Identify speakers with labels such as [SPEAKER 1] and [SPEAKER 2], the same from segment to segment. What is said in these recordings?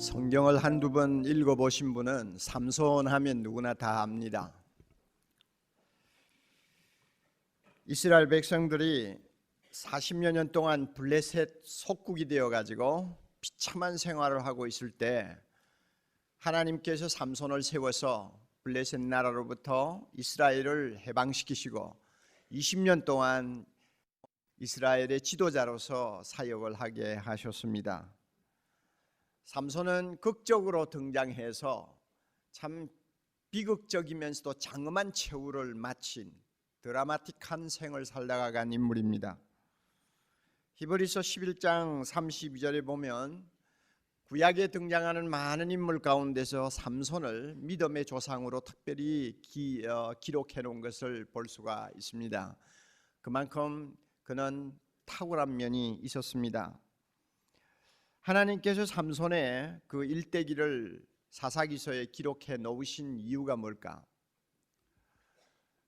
[SPEAKER 1] 성경을 한두 번 읽어보신 분은 삼손 하면 누구나 다 압니다. 이스라엘 백성들이 40여 년 동안 블레셋 속국이 되어 가지고 비참한 생활을 하고 있을 때 하나님께서 삼손을 세워서 블레셋 나라로부터 이스라엘을 해방시키시고 20년 동안 이스라엘의 지도자로서 사역을 하게 하셨습니다. 삼손은 극적으로 등장해서 참 비극적이면서도 장엄한 최후를 마친 드라마틱한 생을 살다간 인물입니다. 히브리서 11장 32절에 보면 구약에 등장하는 많은 인물 가운데서 삼손을 믿음의 조상으로 특별히 기, 어, 기록해 놓은 것을 볼 수가 있습니다. 그만큼 그는 탁월한 면이 있었습니다. 하나님께서 삼손의 그 일대기를 사사기서에 기록해 놓으신 이유가 뭘까?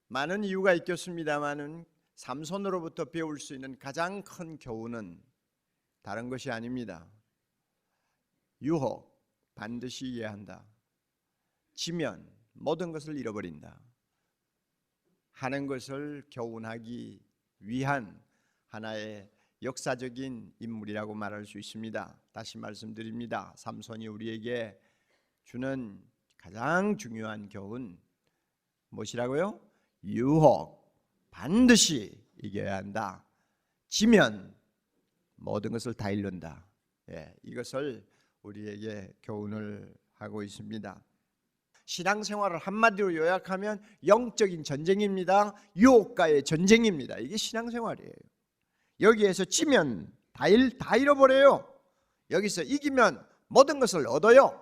[SPEAKER 1] 많은 이유가 있겠습니다만은 삼손으로부터 배울 수 있는 가장 큰 교훈은 다른 것이 아닙니다. 유혹 반드시 이해한다. 지면 모든 것을 잃어버린다. 하는 것을 교훈하기 위한 하나의 역사적인 인물이라고 말할 수 있습니다. 다시 말씀드립니다. 삼손이 우리에게 주는 가장 중요한 교훈 무엇이라고요? 유혹 반드시 이겨야 한다. 지면 모든 것을 다 잃는다. 예, 이것을 우리에게 교훈을 하고 있습니다. 신앙생활을 한마디로 요약하면 영적인 전쟁입니다. 유혹과의 전쟁입니다. 이게 신앙생활이에요. 여기에서 지면 다, 잃, 다 잃어버려요. 여기서 이기면 모든 것을 얻어요.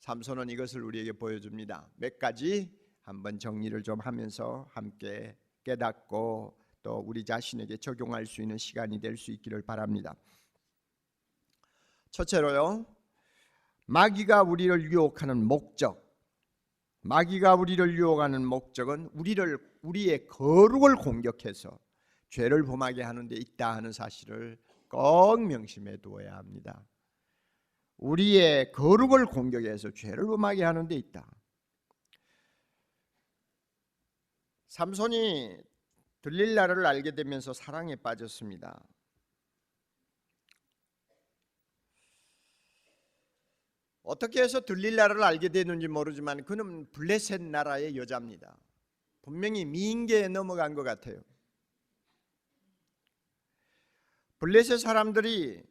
[SPEAKER 1] 삼손은 이것을 우리에게 보여줍니다. 몇 가지 한번 정리를 좀 하면서 함께 깨닫고 또 우리 자신에게 적용할 수 있는 시간이 될 수 있기를 바랍니다. 첫째로요. 마귀가 우리를 유혹하는 목적. 마귀가 우리를 유혹하는 목적은 우리를 우리의 거룩을 공격해서 죄를 범하게 하는 데 있다 하는 사실을 꼭 명심해 두어야 합니다. 우리의 거룩을 공격해서 죄를 범하게 하는 데 있다. 삼손이 들릴라를 알게 되면서 사랑에 빠졌습니다. 어떻게 해서 들릴라를 알게 되는지 모르지만 그는 블레셋 나라의 여자입니다. 분명히 미인계에 넘어간 것 같아요. 블레셋 사람들이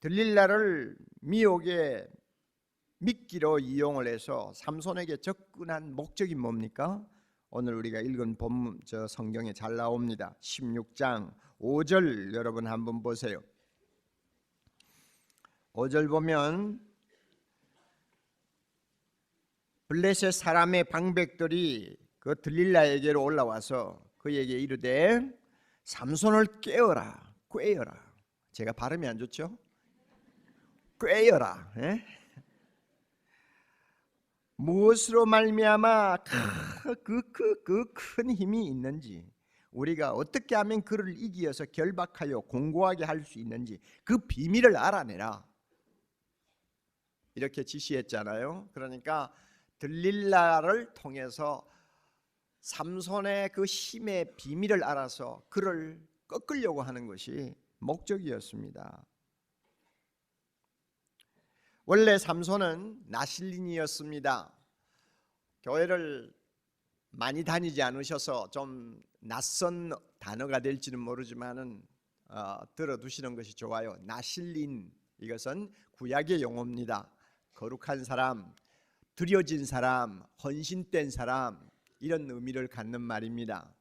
[SPEAKER 1] 들릴라를 미혹의 미끼로 이용을 해서 삼손에게 접근한 목적이 뭡니까? 오늘 우리가 읽은 본문 저 성경에 잘 나옵니다. 16장 5절 여러분 한번 보세요. 5절 보면 블레셋 사람의 방백들이 그 들릴라에게로 올라와서 그에게 이르되 삼손을 깨어라 꿰어라 제가 발음이 안 좋죠? 꿰어라 예? 무엇으로 말미암아 그그 그큰 힘이 있는지 우리가 어떻게 하면 그를 이기어서 결박하여 공고하게 할 수 있는지 그 비밀을 알아내라 이렇게 지시했잖아요. 그러니까 들릴라를 통해서 삼손의 그 힘의 비밀을 알아서 그를 꺾으려고 하는 것이 목적이었습니다. 원래 삼손은 나실린이었습니다. 교회를 많이 다니지 않으셔서 좀 낯선 단어가 될지는 모르지만은 어, 들어두시는 것이 좋아요. 나실린 이것은 구약의 용어입니다. 거룩한 사람, 드려진 사람, 헌신된 사람 이런 의미를 갖는 말입니다.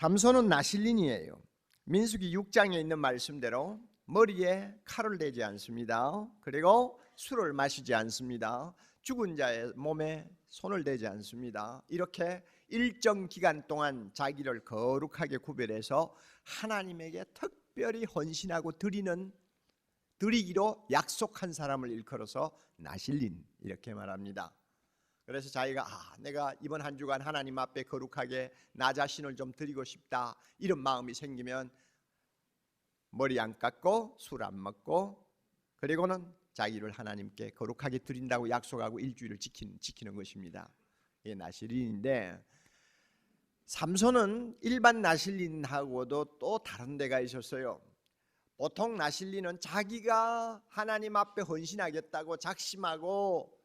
[SPEAKER 1] 삼손은 나실린이에요. 민수기 6장에 있는 말씀대로 머리에 칼을 대지 않습니다. 그리고 술을 마시지 않습니다. 죽은 자의 몸에 손을 대지 않습니다. 이렇게 일정 기간 동안 자기를 거룩하게 구별해서 하나님에게 특별히 헌신하고 드리는 드리기로 약속한 사람을 일컬어서 나실린 이렇게 말합니다. 그래서 자기가 아, 내가 이번 한 주간 하나님 앞에 거룩하게 나 자신을 좀 드리고 싶다 이런 마음이 생기면 머리 안 깎고 술 안 먹고 그리고는 자기를 하나님께 거룩하게 드린다고 약속하고 일주일을 지키는, 지키는 것입니다. 이게 나실인인데 삼손은 일반 나실린하고도 또 다른 데가 있었어요. 보통 나실린은 자기가 하나님 앞에 헌신하겠다고 작심하고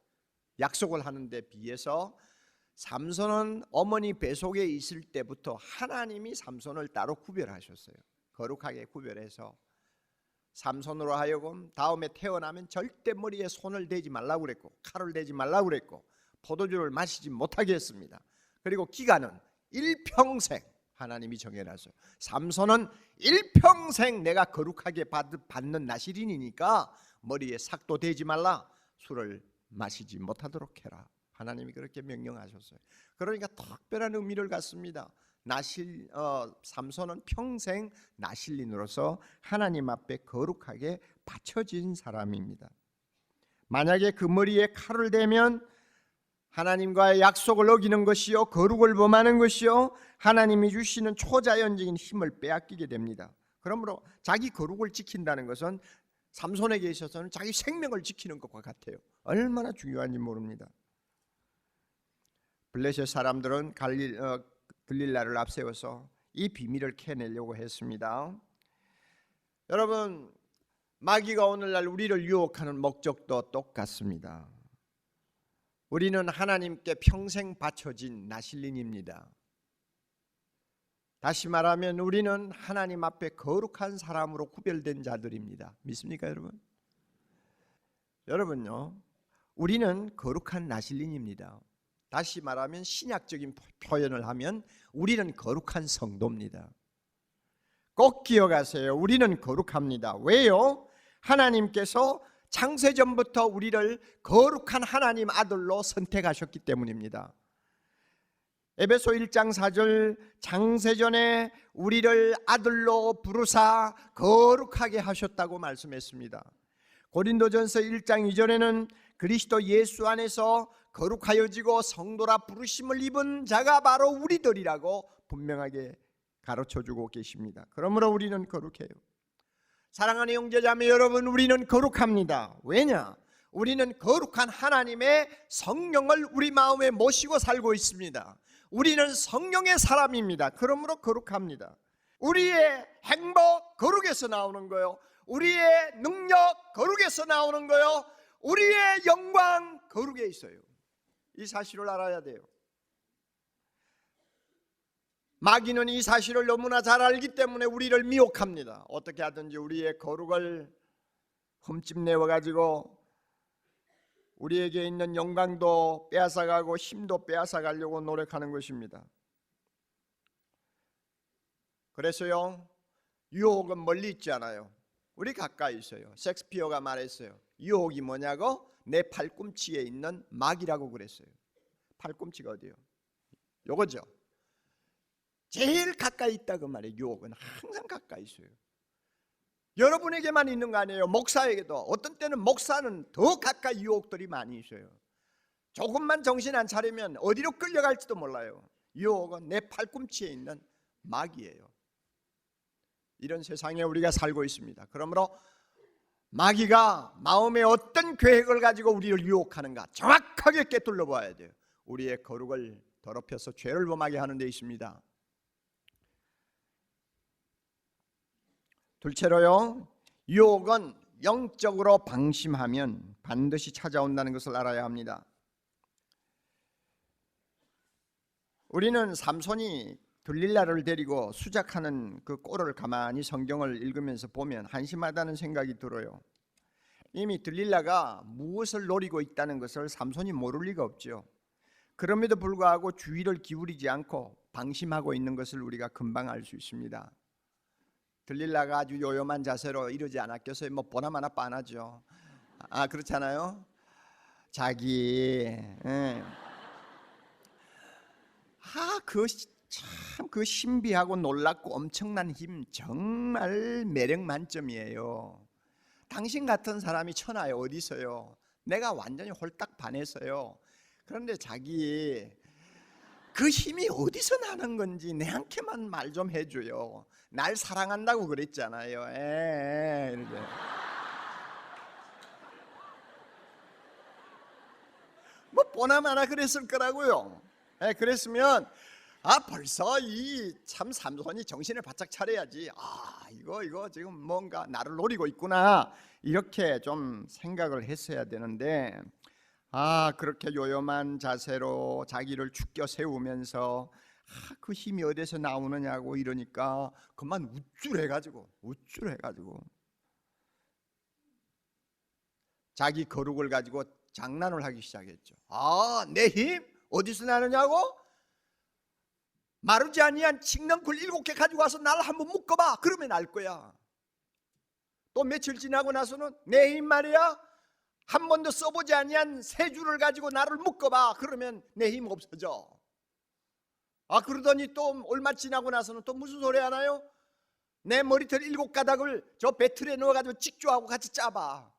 [SPEAKER 1] 약속을 하는 데 비해서 삼손은 어머니 뱃속에 있을 때부터 하나님이 삼손을 따로 구별하셨어요. 거룩하게 구별해서 삼손으로 하여금 다음에 태어나면 절대 머리에 손을 대지 말라고 그랬고 칼을 대지 말라고 그랬고 포도주를 마시지 못하게 했습니다. 그리고 기간은 일평생 하나님이 정해놨어요. 삼손은 일평생 내가 거룩하게 받, 받는 나시린이니까 머리에 삭도 대지 말라 술을 마시지 못하도록 해라. 하나님이 그렇게 명령하셨어요. 그러니까 특별한 의미를 갖습니다. 나실 어, 삼손은 평생 나실린으로서 하나님 앞에 거룩하게 바쳐진 사람입니다. 만약에 그 머리에 칼을 대면 하나님과의 약속을 어기는 것이요 거룩을 범하는 것이요 하나님이 주시는 초자연적인 힘을 빼앗기게 됩니다. 그러므로 자기 거룩을 지킨다는 것은 삼손에게 있어서는 자기 생명을 지키는 것과 같아요. 얼마나 중요한지 모릅니다. 블레셋 사람들은 갈릴 어, 들릴라를 앞세워서 이 비밀을 캐내려고 했습니다. 여러분 마귀가 오늘날 우리를 유혹하는 목적도 똑같습니다. 우리는 하나님께 평생 바쳐진 나실린입니다. 다시 말하면 우리는 하나님 앞에 거룩한 사람으로 구별된 자들입니다. 믿습니까, 여러분? 여러분요, 우리는 거룩한 나실린입니다. 다시 말하면 신약적인 표현을 하면 우리는 거룩한 성도입니다. 꼭 기억하세요. 우리는 거룩합니다. 왜요? 하나님께서 창세전부터 우리를 거룩한 하나님 아들로 선택하셨기 때문입니다. 에베소 1장 4절 장세전에 우리를 아들로 부르사 거룩하게 하셨다고 말씀했습니다. 고린도전서 1장 2절에는 그리스도 예수 안에서 거룩하여지고 성도라 부르심을 입은 자가 바로 우리들이라고 분명하게 가르쳐 주고 계십니다. 그러므로 우리는 거룩해요. 사랑하는 형제자매 여러분, 우리는 거룩합니다. 왜냐? 우리는 거룩한 하나님의 성령을 우리 마음에 모시고 살고 있습니다. 우리는 성령의 사람입니다. 그러므로 거룩합니다. 우리의 행복 거룩에서 나오는 거요. 우리의 능력 거룩에서 나오는 거요. 우리의 영광 거룩에 있어요. 이 사실을 알아야 돼요. 마귀는 이 사실을 너무나 잘 알기 때문에 우리를 미혹합니다. 어떻게 하든지 우리의 거룩을 흠집 내어 가지고 우리에게 있는 영광도 빼앗아가고 힘도 빼앗아가려고 노력하는 것입니다. 그래서요 유혹은 멀리 있지 않아요. 우리 가까이 있어요. 섹스피어가 말했어요. 유혹이 뭐냐고? 내 팔꿈치에 있는 막이라고 그랬어요. 팔꿈치가 어디요? 요거죠. 제일 가까이 있다 그 말이에요. 유혹은 항상 가까이 있어요. 여러분에게만 있는 거 아니에요. 목사에게도 어떤 때는 목사는 더 가까이 유혹들이 많이 있어요. 조금만 정신 안 차리면 어디로 끌려갈지도 몰라요. 유혹은 내 팔꿈치에 있는 막이에요. 이런 세상에 우리가 살고 있습니다. 그러므로 마귀가 마음에 어떤 계획을 가지고 우리를 유혹하는가 정확하게 깨뚫려 봐야 돼요. 우리의 거룩을 더럽혀서 죄를 범하게 하는 데 있습니다. 둘째로요. 유혹은 영적으로 방심하면 반드시 찾아온다는 것을 알아야 합니다. 우리는 삼손이 들릴라를 데리고 수작하는 그 꼴을 가만히 성경을 읽으면서 보면 한심하다는 생각이 들어요. 이미 들릴라가 무엇을 노리고 있다는 것을 삼손이 모를 리가 없죠. 그럼에도 불구하고 주의를 기울이지 않고 방심하고 있는 것을 우리가 금방 알 수 있습니다. 들릴라가 아주 요염한 자세로 이러지 않았겠어요? 뭐 보나마나 빤하죠. 아 그렇잖아요. 자기 예. 아그 참 그 신비하고 놀랍고 엄청난 힘 정말 매력 만점이에요. 당신 같은 사람이 천하에 어디 있어요? 내가 완전히 홀딱 반했어요. 그런데 자기 그 힘이 어디서 나는 건지 내한테만 말 좀 해줘요. 날 사랑한다고 그랬잖아요. 에 이렇게. 뭐 보나마나 그랬을 거라고요. 에, 그랬으면 아 벌써 이 참 삼손이 정신을 바짝 차려야지. 아 이거 이거 지금 뭔가 나를 노리고 있구나 이렇게 좀 생각을 했어야 되는데 아 그렇게 요염한 자세로 자기를 죽겨 세우면서 아, 그 힘이 어디서 나오느냐고 이러니까 그만 우쭐해가지고 우쭐해가지고 자기 거룩을 가지고 장난을 하기 시작했죠. 아, 내 힘 어디서 나느냐고? 마르지 아니한 칡넝쿨 일곱 개 가지고 와서 날 한번 묶어봐. 그러면 알 거야. 또 며칠 지나고 나서는 내 힘 말이야. 한 번도 써보지 아니한 세 줄을 가지고 나를 묶어봐. 그러면 내 힘 없어져. 아 그러더니 또 얼마 지나고 나서는 또 무슨 소리 하나요? 내 머리털 일곱 가닥을 저 배틀에 넣어가지고 직조하고 같이 짜봐.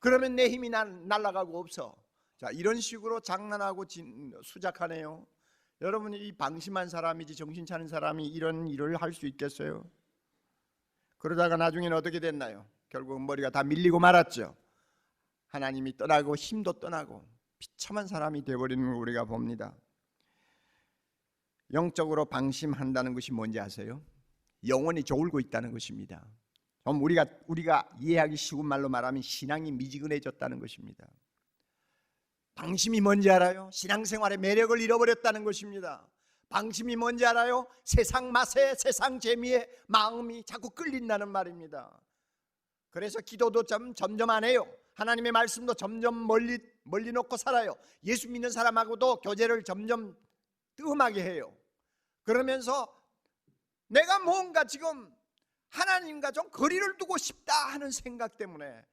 [SPEAKER 1] 그러면 내 힘이 난, 날아가고 없어. 자 이런 식으로 장난하고 진, 수작하네요. 여러분이 이 방심한 사람이지 정신 차린 사람이 이런 일을 할 수 있겠어요? 그러다가 나중에는 어떻게 됐나요? 결국 머리가 다 밀리고 말았죠. 하나님이 떠나고 힘도 떠나고 비참한 사람이 되어버리는 걸 우리가 봅니다. 영적으로 방심한다는 것이 뭔지 아세요? 영혼이 저울고 있다는 것입니다. 좀 우리가 우리가 이해하기 쉬운 말로 말하면 신앙이 미지근해졌다는 것입니다. 방심이 뭔지 알아요? 신앙생활의 매력을 잃어버렸다는 것입니다. 방심이 뭔지 알아요? 세상 맛에 세상 재미에 마음이 자꾸 끌린다는 말입니다. 그래서 기도도 점, 점점 안 해요. 하나님의 말씀도 점점 멀리 멀리 놓고 살아요. 예수 믿는 사람하고도 교제를 점점 뜸하게 해요. 그러면서 내가 뭔가 지금 하나님과 좀 거리를 두고 싶다 하는 생각 때문에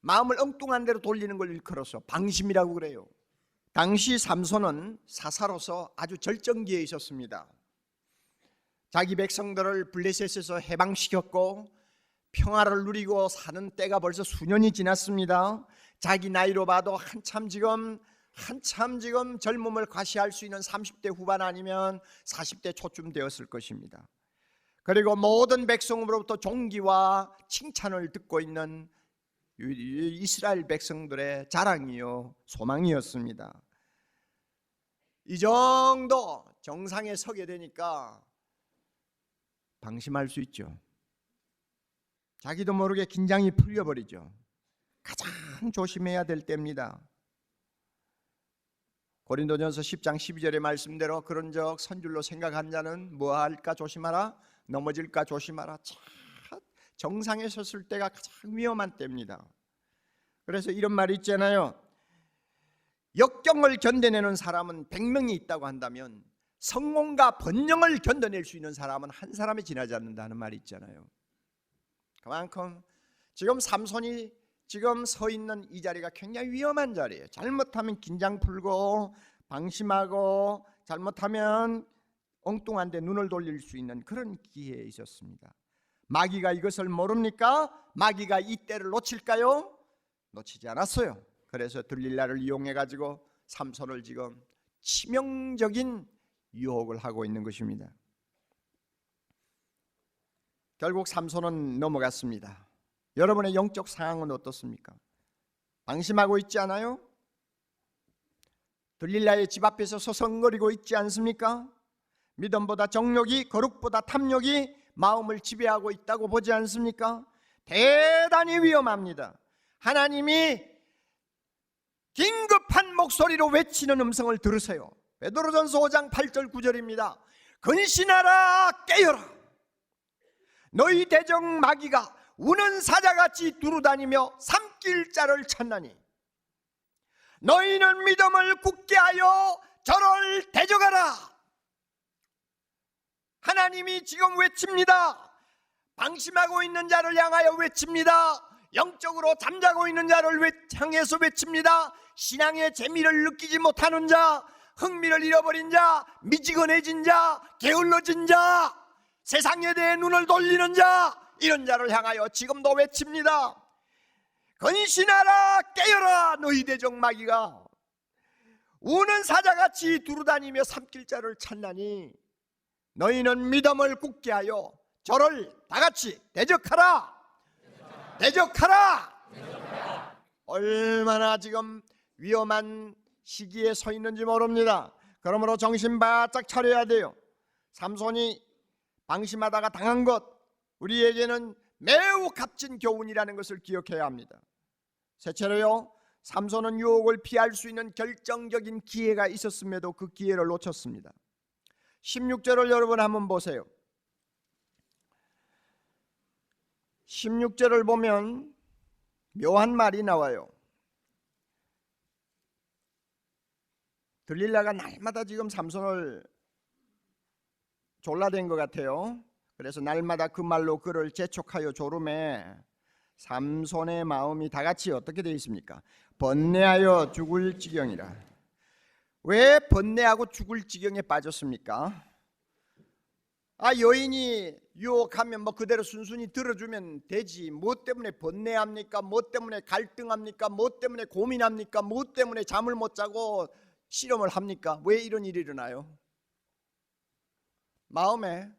[SPEAKER 1] 마음을 엉뚱한 대로 돌리는 걸 일컬어서 방심이라고 그래요. 당시 삼손은 사사로서 아주 절정기에 있었습니다. 자기 백성들을 블레셋에서 해방시켰고 평화를 누리고 사는 때가 벌써 수년이 지났습니다. 자기 나이로 봐도 한참 지금 한참 지금 젊음을 과시할 수 있는 30대 후반 아니면 40대 초쯤 되었을 것입니다. 그리고 모든 백성으로부터 존귀와 칭찬을 듣고 있는 이스라엘 백성들의 자랑이요 소망이었습니다. 이 정도 정상에 서게 되니까 방심할 수 있죠. 자기도 모르게 긴장이 풀려버리죠. 가장 조심해야 될 때입니다. 고린도전서 10장 12절의 말씀대로 그런 적 선줄로 생각한 자는 뭐 할까 조심하라 넘어질까 조심하라 참 정상에 섰을 때가 가장 위험한 때입니다. 그래서 이런 말이 있잖아요. 역경을 견뎌내는 사람은 100명이 있다고 한다면 성공과 번영을 견뎌낼 수 있는 사람은 한 사람이 지나지 않는다는 말이 있잖아요. 그만큼 지금 삼손이 지금 서 있는 이 자리가 굉장히 위험한 자리예요. 잘못하면 긴장 풀고 방심하고 잘못하면 엉뚱한데 눈을 돌릴 수 있는 그런 기회에 있었습니다. 마귀가 이것을 모릅니까? 마귀가 이 때를 놓칠까요? 놓치지 않았어요. 그래서 들릴라를 이용해 가지고 삼손을 지금 치명적인 유혹을 하고 있는 것입니다. 결국 삼손은 넘어갔습니다. 여러분의 영적 상황은 어떻습니까? 방심하고 있지 않아요? 들릴라의 집 앞에서 서성거리고 있지 않습니까? 믿음보다 정욕이 거룩보다 탐욕이 마음을 지배하고 있다고 보지 않습니까? 대단히 위험합니다. 하나님이 긴급한 목소리로 외치는 음성을 들으세요. 베드로전서 5장 8절 9절입니다. 근신하라 깨어라. 너희 대적 마귀가 우는 사자같이 두루다니며 삼킬 자를 찾나니 너희는 믿음을 굳게 하여 저를 대적하라. 하나님이 지금 외칩니다. 방심하고 있는 자를 향하여 외칩니다. 영적으로 잠자고 있는 자를 외, 향해서 외칩니다. 신앙의 재미를 느끼지 못하는 자, 흥미를 잃어버린 자, 미지근해진 자, 게을러진 자, 세상에 대해 눈을 돌리는 자, 이런 자를 향하여 지금도 외칩니다. 근신하라 깨어라 너희 대적 마귀가 우는 사자같이 두루다니며 삼킬 자를 찾나니 너희는 믿음을 굳게 하여 저를 다같이 대적하라 대적하라 얼마나 지금 위험한 시기에 서 있는지 모릅니다. 그러므로 정신 바짝 차려야 돼요. 삼손이 방심하다가 당한 것 우리에게는 매우 값진 교훈이라는 것을 기억해야 합니다. 셋째로요. 삼손은 유혹을 피할 수 있는 결정적인 기회가 있었음에도 그 기회를 놓쳤습니다. 16절을 여러분 한번 보세요. 16절을 보면 묘한 말이 나와요. 들릴라가 날마다 지금 삼손을 졸라댄 것 같아요. 그래서 날마다 그 말로 그를 재촉하여 조름에 삼손의 마음이 다 같이 어떻게 되어 있습니까? 번뇌하여 죽을 지경이라. 왜 번뇌하고 죽을 지경에 빠졌습니까? 아 여인이 유혹하면 뭐 그대로 순순히 들어주면 되지. 뭐 때문에 번뇌합니까? 뭐 때문에 갈등합니까? 뭐 때문에 고민합니까? 뭐 때문에 잠을 못 자고 실험을 합니까? 왜 이런 일이 일어나요? 마음에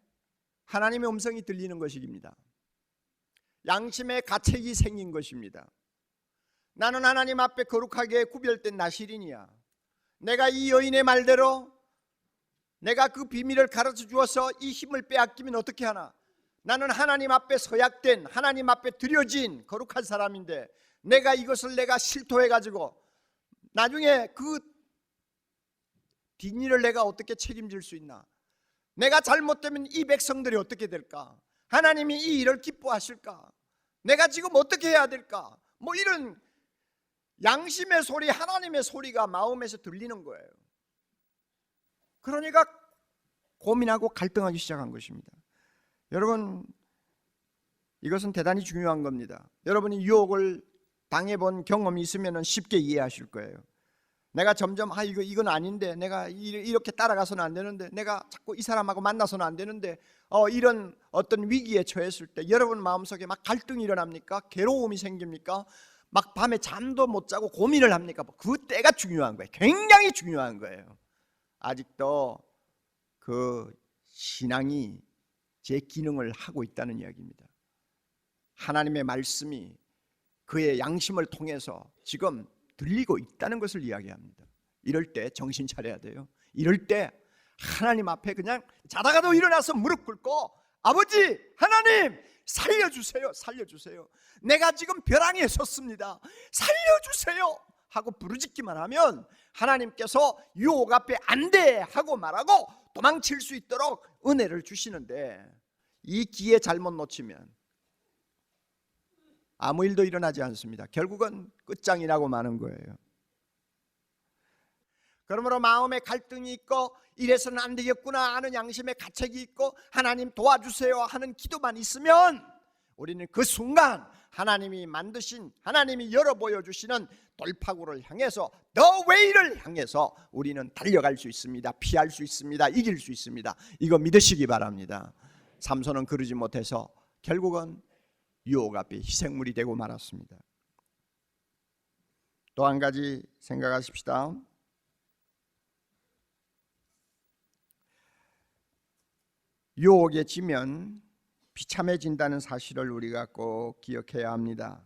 [SPEAKER 1] 하나님의 음성이 들리는 것입니다. 양심의 가책이 생긴 것입니다. 나는 하나님 앞에 거룩하게 구별된 나시린이야. 내가 이 여인의 말대로 내가 그 비밀을 가르쳐 주어서 이 힘을 빼앗기면 어떻게 하나? 나는 하나님 앞에 서약된 하나님 앞에 드려진 거룩한 사람인데 내가 이것을 내가 실토해 가지고 나중에 그 뒷일을 내가 어떻게 책임질 수 있나? 내가 잘못되면 이 백성들이 어떻게 될까? 하나님이 이 일을 기뻐하실까? 내가 지금 어떻게 해야 될까? 뭐 이런 양심의 소리, 하나님의 소리가 마음에서 들리는 거예요. 그러니까 고민하고 갈등하기 시작한 것입니다. 여러분, 이것은 대단히 중요한 겁니다. 여러분이 유혹을 당해본 경험이 있으면 쉽게 이해하실 거예요. 내가 점점 아 이거 이건 아닌데 내가 이렇게 따라가서는 안 되는데 내가 자꾸 이 사람하고 만나서는 안 되는데 어 이런 어떤 위기에 처했을 때 여러분 마음속에 막 갈등이 일어납니까? 괴로움이 생깁니까? 막 밤에 잠도 못 자고 고민을 합니까? 뭐그 때가 중요한 거예요. 굉장히 중요한 거예요. 아직도 그 신앙이 제 기능을 하고 있다는 이야기입니다. 하나님의 말씀이 그의 양심을 통해서 지금 들리고 있다는 것을 이야기합니다. 이럴 때 정신 차려야 돼요. 이럴 때 하나님 앞에 그냥 자다가도 일어나서 무릎 꿇고 아버지 하나님 살려주세요 살려주세요 내가 지금 벼랑에 섰습니다 살려주세요 하고 부르짖기만 하면 하나님께서 유혹 앞에 안 돼 하고 말하고 도망칠 수 있도록 은혜를 주시는데 이 기회 잘못 놓치면 아무 일도 일어나지 않습니다. 결국은 끝장이 나고 마는 거예요. 그러므로 마음에 갈등이 있고 이래서는 안 되겠구나 하는 양심의 가책이 있고 하나님 도와주세요 하는 기도만 있으면 우리는 그 순간 하나님이 만드신 하나님이 열어 보여 주시는 돌파구를 향해서 더 웨이를 향해서 우리는 달려갈 수 있습니다. 피할 수 있습니다. 이길 수 있습니다. 이거 믿으시기 바랍니다. 삼손은 그러지 못해서 결국은 유혹 앞에 희생물이 되고 말았습니다. 또 한 가지 생각하십시다. 유혹에 지면 비참해진다는 사실을 우리가 꼭 기억해야 합니다.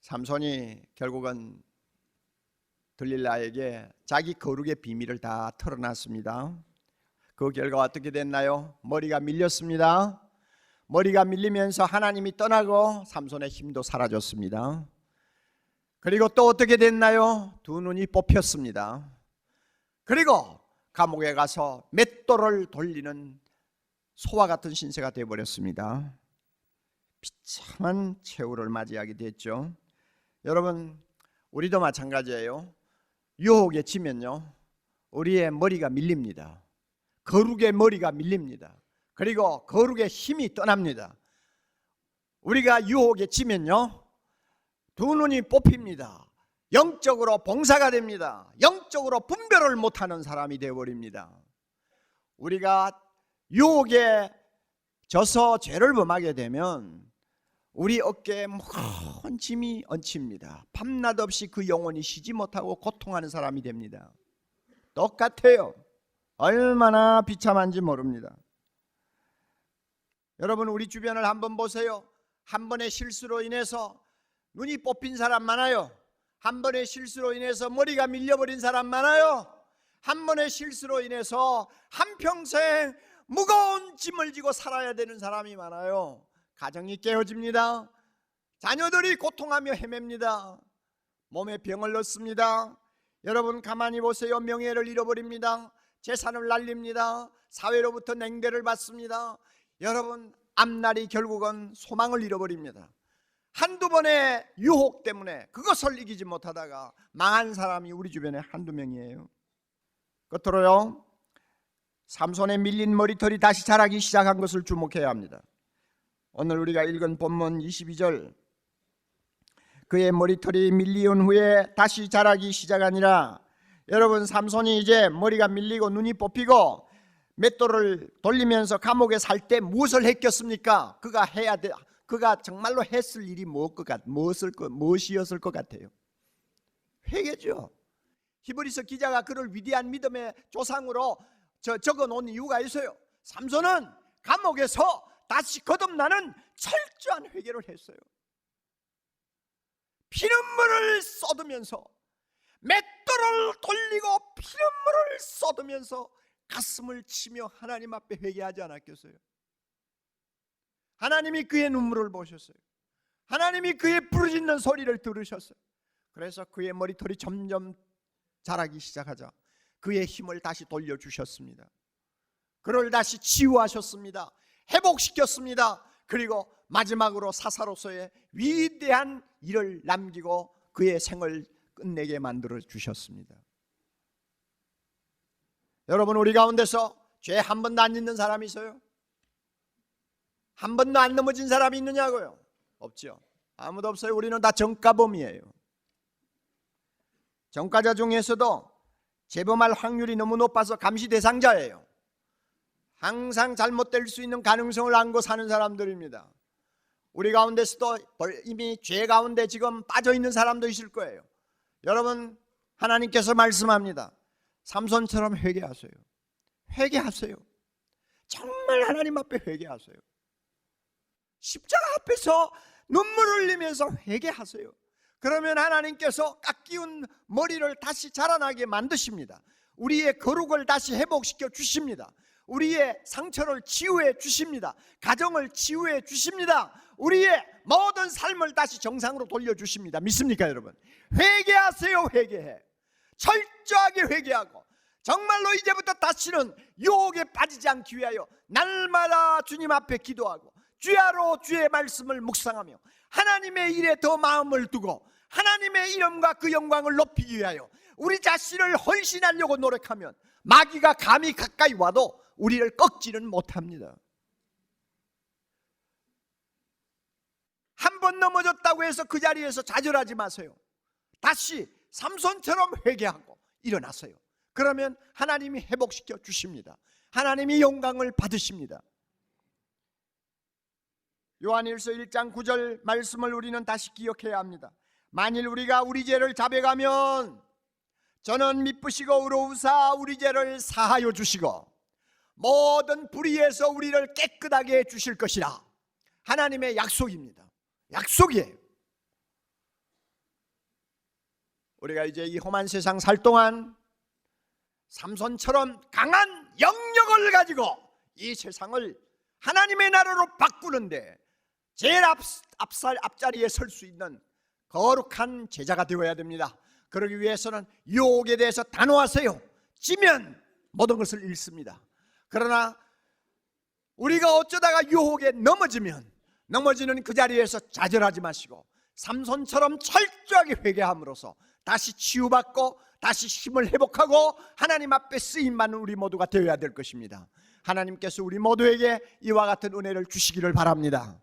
[SPEAKER 1] 삼손이 결국은 들릴라에게 자기 거룩의 비밀을 다 털어놨습니다. 그 결과 어떻게 됐나요? 머리가 밀렸습니다. 머리가 밀리면서 하나님이 떠나고 삼손의 힘도 사라졌습니다. 그리고 또 어떻게 됐나요? 두 눈이 뽑혔습니다. 그리고 감옥에 가서 맷돌을 돌리는 소와 같은 신세가 되어 버렸습니다. 비참한 최후를 맞이하게 됐죠. 여러분, 우리도 마찬가지예요. 유혹에 지면요, 우리의 머리가 밀립니다. 거룩의 머리가 밀립니다. 그리고 거룩의 힘이 떠납니다. 우리가 유혹에 지면요, 두 눈이 뽑힙니다. 영적으로 봉사가 됩니다. 영적으로 분별을 못하는 사람이 되어버립니다. 우리가 유혹에 져서 죄를 범하게 되면 우리 어깨에 무거운 짐이 얹힙니다. 밤낮 없이 그 영혼이 쉬지 못하고 고통하는 사람이 됩니다. 똑같아요. 얼마나 비참한지 모릅니다. 여러분 우리 주변을 한번 보세요. 한 번의 실수로 인해서 눈이 뽑힌 사람 많아요. 한 번의 실수로 인해서 머리가 밀려버린 사람 많아요. 한 번의 실수로 인해서 한평생 무거운 짐을 지고 살아야 되는 사람이 많아요. 가정이 깨어집니다. 자녀들이 고통하며 헤맵니다. 몸에 병을 넣습니다. 여러분 가만히 보세요. 명예를 잃어버립니다. 재산을 날립니다. 사회로부터 냉대를 받습니다. 여러분 앞날이 결국은 소망을 잃어버립니다. 한두 번의 유혹 때문에 그것을 이기지 못하다가 망한 사람이 우리 주변에 한두 명이에요. 끝으로요. 삼손의 밀린 머리털이 다시 자라기 시작한 것을 주목해야 합니다. 오늘 우리가 읽은 본문 22절 그의 머리털이 밀리온 후에 다시 자라기 시작하니라 여러분 삼손이 이제 머리가 밀리고 눈이 뽑히고 맷돌을 돌리면서 감옥에 살 때 무엇을 했겠습니까? 그가 해야 돼 그가 정말로 했을 일이 무엇 것 같, 무엇을 것, 무엇이었을 것 같아요? 회개죠. 히브리서 기자가 그를 위대한 믿음의 조상으로 저 적어 놓은 이유가 있어요. 삼손은 감옥에서 다시 거듭나는 철저한 회개를 했어요. 피눈물을 쏟으면서 맷돌을 돌리고 피눈물을 쏟으면서 가슴을 치며 하나님 앞에 회개하지 않았겠어요? 하나님이 그의 눈물을 보셨어요. 하나님이 그의 부르짖는 소리를 들으셨어요. 그래서 그의 머리털이 점점 자라기 시작하자 그의 힘을 다시 돌려주셨습니다. 그를 다시 치유하셨습니다. 회복시켰습니다. 그리고 마지막으로 사사로서의 위대한 일을 남기고 그의 생을 끝내게 만들어 주셨습니다. 여러분 우리 가운데서 죄 한 번도 안 짓는 사람이 있어요? 한 번도 안 넘어진 사람이 있느냐고요? 없죠. 아무도 없어요. 우리는 다 정가범이에요. 정가자 중에서도 재범할 확률이 너무 높아서 감시 대상자예요. 항상 잘못될 수 있는 가능성을 안고 사는 사람들입니다. 우리 가운데서도 이미 죄 가운데 지금 빠져 있는 사람도 있을 거예요. 여러분 하나님께서 말씀합니다. 삼손처럼 회개하세요. 회개하세요. 정말 하나님 앞에 회개하세요. 십자가 앞에서 눈물 흘리면서 회개하세요. 그러면 하나님께서 깎이운 머리를 다시 자라나게 만드십니다. 우리의 거룩을 다시 회복시켜 주십니다. 우리의 상처를 치유해 주십니다. 가정을 치유해 주십니다. 우리의 모든 삶을 다시 정상으로 돌려 주십니다. 믿습니까, 여러분? 회개하세요, 회개해. 철저하게 회개하고 정말로 이제부터 다시는 유혹에 빠지지 않기 위하여 날마다 주님 앞에 기도하고 주야로 주의 말씀을 묵상하며 하나님의 일에 더 마음을 두고 하나님의 이름과 그 영광을 높이기 위하여 우리 자신을 헌신하려고 노력하면 마귀가 감히 가까이 와도 우리를 꺾지는 못합니다. 한 번 넘어졌다고 해서 그 자리에서 좌절하지 마세요. 다시 삼손처럼 회개하고 일어나세요. 그러면 하나님이 회복시켜 주십니다. 하나님이 영광을 받으십니다. 요한일서 1장 9절 말씀을 우리는 다시 기억해야 합니다. 만일 우리가 우리 죄를 자백하면 저는 미쁘시고 의로우사 우리 죄를 사하여 주시고 모든 불의에서 우리를 깨끗하게 해 주실 것이라 하나님의 약속입니다. 약속이에요. 우리가 이제 이 험한 세상 살 동안 삼손처럼 강한 영역을 가지고 이 세상을 하나님의 나라로 바꾸는데 제일 앞, 앞살 앞자리에 설 수 있는 거룩한 제자가 되어야 됩니다. 그러기 위해서는 유혹에 대해서 단호하세요. 지면 모든 것을 잃습니다. 그러나 우리가 어쩌다가 유혹에 넘어지면 넘어지는 그 자리에서 좌절하지 마시고 삼손처럼 철저하게 회개함으로써 다시 치유받고 다시 힘을 회복하고 하나님 앞에 쓰임 받는 우리 모두가 되어야 될 것입니다. 하나님께서 우리 모두에게 이와 같은 은혜를 주시기를 바랍니다.